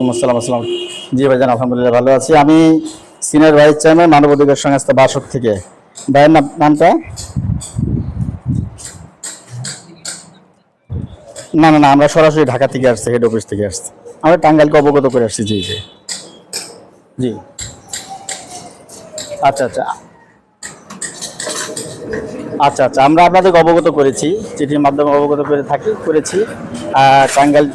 আসসালাম আসসালাম জি ভাইজান, আলহামদুলিল্লাহ ভালো আছি। আমি সিনিয়র ভাইস চেয়ারম্যান মানব অধিকার সংস্থা বাসক থেকে। ভাইয়ের নামটা? না না না, আমরা সরাসরি ঢাকা থেকে আসছি, হেড অফিস থেকে আসছি। আমরা টাঙ্গাইলকে অবগত করে আসছি, জি জি। জি। আচ্ছা আচ্ছা। আচ্ছা আচ্ছা আমরা আপনাদের অবগত করেছি, চিঠির মাধ্যমে অবগত করে থাকি, করেছি। টাঙ্গাইল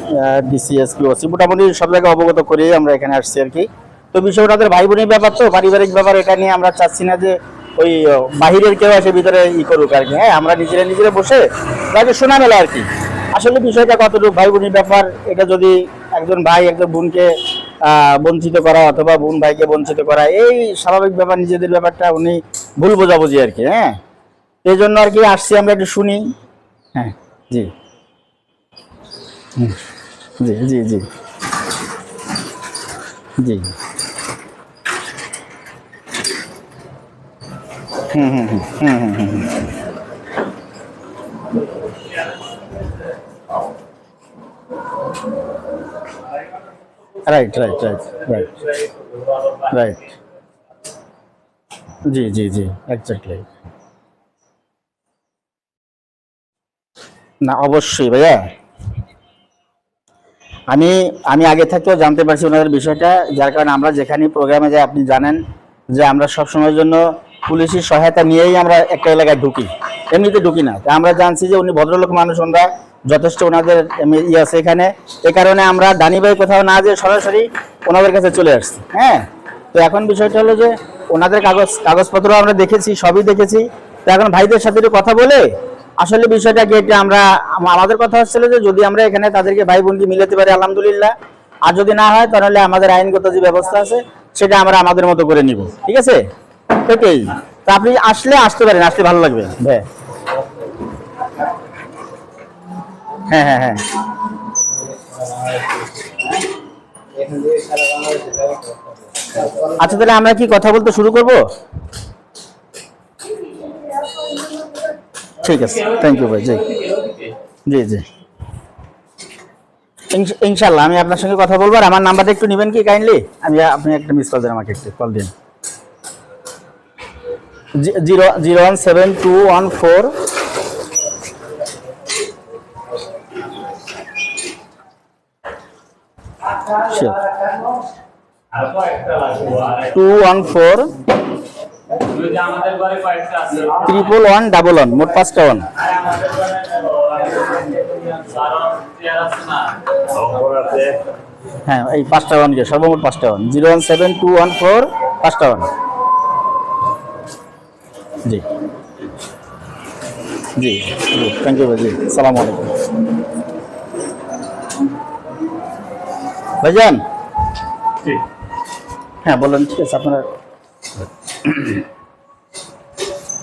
ডিসিএসপি ওসি মোটামুটি সব জায়গায় অবগত করেই আমরা এখানে আসছি আর কি। তো বিষয় ওনাদের ভাই বোনের ব্যাপার তো, পারিবারিক ব্যাপার, এটা নিয়ে আমরা চাচ্ছি না যে ওই বাহিরের কেউ এসে ভিতরে ই করুক আর কি। হ্যাঁ আমরা নিজেরা নিজেরা বসে তাকে শোনা মেলা আর কি। আসলে বিষয়টা কতটুকু ভাই বোনের ব্যাপার, এটা যদি একজন ভাই, একজন বোনকে বঞ্চিত করা অথবা বোন ভাইকে বঞ্চিত করা, এই স্বাভাবিক ব্যাপার, নিজেদের ব্যাপারটা উনি ভুল বোঝাবুঝি আর কি হ্যাঁ। এই জন্য আর কি আসছি আমরা একটু শুনি। হ্যাঁ জি। জি জি জি। জি। হুম হুম হুম হুম হুম হুম হুম। Right right right right right জি জি জি এক্স্যাক্টলি না, অবশ্যই ভাইয়া। আমি আমি আগে থেকেও জানতে পারছি ওনাদের বিষয়টা, যার কারণে আমরা যেখানে প্রোগ্রামে যাই, আপনি জানেন যে আমরা সব সময়ের জন্য পুলিশের সহায়তা নিয়েই আমরা একটা এলাকায় ঢুকি। এমনিতে ঢুকি না। তা আমরা জানছি যে উনি ভদ্রলোক মানুষ, ওনারা যথেষ্ট ওনাদের এম- ই আছে এখানে। এ কারণে আমরা দানি ভাই কোথাও না যে সরাসরি ওনাদের কাছে চলে আসছি। হ্যাঁ? তো এখন বিষয়টা হলো যে ওনাদের কাগজ, কাগজপত্র আমরা দেখেছি, সবই দেখেছি। তো এখন ভাইদের সাথে কথা বলে আসলে বিষয়টা কি আমরা আমাদের কথা হচ্ছিল যে যদি আমরা এখানে তাদেরকে ভাই বোনকে মিলাতে পারি, আলহামদুলিল্লাহ। আর যদি না হয়, তাহলে আমাদের আইনগত যে ব্যবস্থা আছে, সেটা আমরা আমাদের মতো করে নিব। ঠিক আছে? এটাই। তা আপনি আসলে আসতে পারেন, আসতে ভালো লাগবে। হ্যাঁ। হ্যাঁ হ্যাঁ হ্যাঁ। আচ্ছা তাহলে আমরা কি কথা বলতে শুরু করব? ঠিক আছে থ্যাংক ইউ ভাই জি। জি জি। ইনশাল্লাহ আমি আপনার সঙ্গে কথা বলব আর আমার নাম্বারটা একটু নেবেন কি কাইন্ডলি আমি আপনি একটা মিস কল দেন আমাকে একটু কল দিন। Zero zero one seven two one four. Two one four আমাদের ঘরে কয়েকটা আছে ট্রিপল ওয়ান ডাবল ওয়ান মোট পাঁচটা ওয়ান হ্যাঁ এই পাঁচটা ওয়ান গিয়ে সর্বমোট পাঁচটা one zero one seven two one four পাঁচটা ওয়ান জি। জি জি থ্যাংক ইউ জি সালাম আলাইকুম। ভাইজান? হ্যাঁ বলেন ঠিক আছে আপনার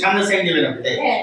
সামনে সাইড নেবেন আপনি হ্যাঁ।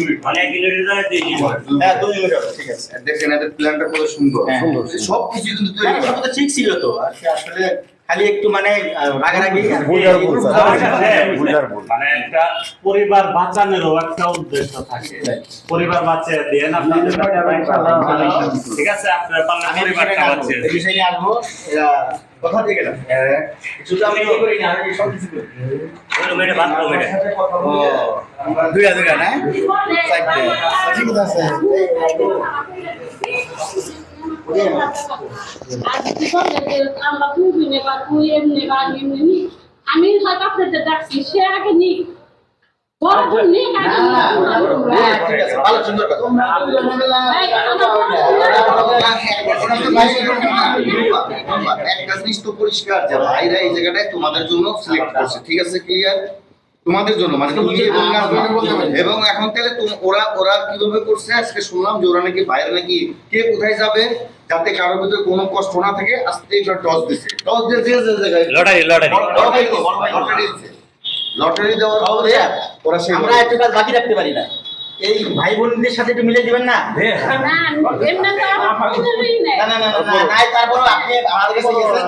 হ্যাঁ। হ্যাঁ হ্যাঁ হ্যাঁ ইউনিটের জন্য হ্যাঁ ঠিক আছে দেখেন এদের প্ল্যানটা কত সুন্দর হ্যাঁ। সুন্দর সবকিছু কিন্তু তৈরি হ্যাঁ, করা ঠিক ছিল তো আসলে খালি একটু মানে রাগারাগি বুঝার ভুল। মানে একটা পরিবার বাঁচানোরও একটা উদ্দেশ্য থাকে। পরিবার বাঁচিয়ে দেন আপনাদের ঠিক আছে আপনারা পারলে পরিবারটা বাঁচিয়ে এই বিষয় নিয়ে আসব। কথা দিয়ে গেলাম। শুধু আমি করি না আমি সব কিছু করি। রুমে বাথরুমে ও দুইটা দুইটা না? ঠিক আছে আমরা তুই নেবা তুই এম নেবা এমনি নি একটা জিনিস তো পরিষ্কার যে ভাইরা এই জায়গাটায় তোমাদের জন্য সিলেক্ট করছে ঠিক আছে ক্লিয়ার তোমাদের জন্য মানে তুমি এবং এবং এখন তাহলে তোম- ওরা ওরা কীভাবে করছে আজকে শুনলাম যে ওরা নাকি বাইরে নাকি কে কোথায় যাবে যাতে কারোর ভিতরে কোনো কষ্ট না থাকে আজকে এইবার টস দিছে টস দিয়ে যে যে জায়গায় লটারি লটারি লটারি লটারি দিছে। লটারি দেওয়ার পরে ওরা সেই আমরা একটু কাজ বাকি রাখতে পারি না এই ভাই বোনদের সাথে একটু মিলে দিবেন না না এমনি তো আমার কোনোদিনই নেই না না না না, না তারপরে আপনি আমাদের কাছে গেছেন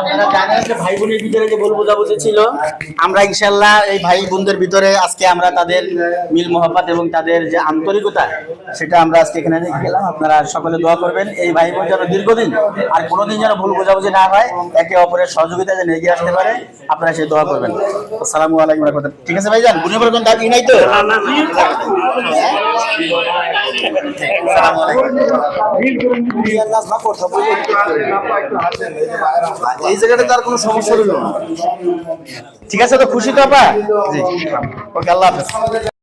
আপনারা জানেন যে ভাই বোনের ভিতরে যে বল বোঝাবুঝি ছিল আমরা ইনশাল্লাহ এই ভাই বোনদের ভিতরে আজকে আমরা তাদের মিল মোহাম্মত এবং তাদের যে আন্তরিকতা সেটা আমরা আজকে এখানে রেখে গেলাম। আপনারা সকলে দোয়া করবেন এই ভাই বোন যেন দীর্ঘদিন আর কোনোদিন যেন ভুল বোঝাবুঝি না হয় একে অপরের সহযোগিতা যেন এগিয়ে আসতে পারে আপনারা সেই দোয়া করবেন। আসসালামু আলাইকুম রহমতুল্লাহ। ঠিক আছে ভাইজান বুঝে পারবেন দাবি নাই তো? আসসালামু আলাইকুম। এই জায়গাটা তার কোনো সমস্যা হলো না। ঠিক আছে তো খুশি তো আপা? জি। ওকে আল্লাহ হাফেজ।